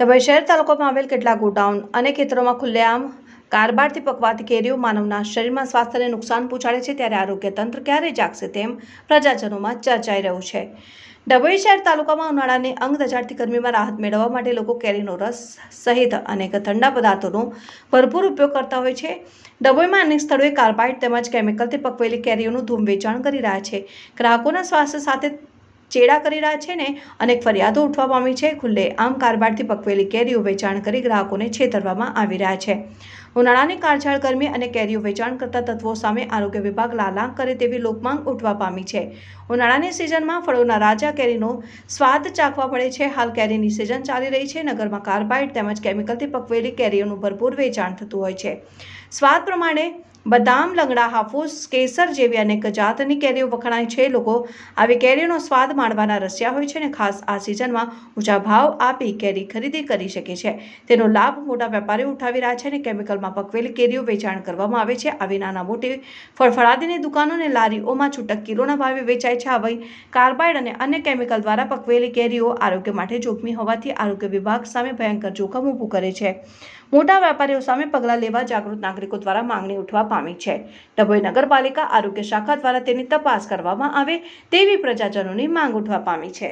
ડભોઈ શહેર તાલુકામાં આવેલ કેટલાક ગોડાઉન અને ખેતરોમાં ખુલ્લેઆમ કારબારથી પકવાતી કેરીઓ માનવના શરીરમાં સ્વાસ્થ્યને નુકસાન પહોંચાડે છે ત્યારે આરોગ્ય તંત્ર ક્યારે જાગશે તેમ પ્રજાજનોમાં ચર્ચાઈ રહ્યું છે. ડભોઈ શહેર તાલુકામાં ઉનાળાની અંગ દજાડતી ગરમીમાં રાહત મેળવવા માટે લોકો કેરીનો રસ સહિત અનેક ઠંડા પદાર્થોનો ભરપૂર ઉપયોગ કરતા હોય છે. ડભોઈમાં અનેક સ્થળોએ કાર્બાઇડ તેમજ કેમિકલથી પકવેલી કેરીઓનું ધૂમ વેચાણ કરી રહ્યા છે. ગ્રાહકોના સ્વાસ્થ્ય સાથે ચેડા કરી રહ્યા છે ને, અનેક ફરિયાદો ઉઠવા પામી છે. ખુલ્લે આમ કારબારથી પકવેલી કેરીઓ વેચાણ કરી ગ્રાહકોને છેતરવામાં આવી રહ્યા છે. ઉનાળાની કાળઝાળ ગરમી અને કેરીઓ વેચાણ કરતા તત્વો સામે આરોગ્ય વિભાગ લાલાંક કરે તેવી લોકમાંગ ઉઠવા પામી છે. ઉનાળાની સિઝનમાં ફળોના રાજા કેરીનો સ્વાદ ચાખવા મળે છે. હાલ કેરીની સિઝન ચાલી રહી છે. નગરમાં કાર્બાઇડ તેમજ કેમિકલથી પકવેલી કેરીઓનું ભરપૂર વેચાણ થતું હોય છે. સ્વાદ પ્રમાણે બદામ, લંગડા, હાફૂસ, કેસર જેવી અનેક જાતની કેરીઓ વખણાય છે. લોકો આવી કેરીઓનો સ્વાદ માણવાના રસ્યા હોય છે અને ખાસ આ સિઝનમાં ઊંચા ભાવ આપી કેરી ખરીદી કરી શકે છે. તેનો લાભ મોટા વેપારીઓ ઉઠાવી રહ્યા છે અને કેમિકલમાં દરમાં પકવેલ કેરીઓ વેચાણ કરવામાં આવે છે. આવી નાના મોટી ફળફળાદીની દુકાનોને લારીઓમાં છૂટક કિલોના ભાવે વેચાય છે. આવી કાર્બાઇડ અને અન્ય કેમિકલ દ્વારા પકવેલી કેરીઓ આરોગ્ય માટે જોખમી હોવાથી આરોગ્ય વિભાગ સામે ભયંકર જોખમ ઊભું કરે છે. મોટા વેપારીઓ સામે પગલાં લેવા જાગૃત નાગરિકો દ્વારા માંગણી ઉઠવા પામી છે. ડભોઈ નગરપાલિકા આરોગ્ય શાખા દ્વારા તેની તપાસ કરવામાં આવે તેવી પ્રજાજનોની માંગ ઉઠવા પામી છે.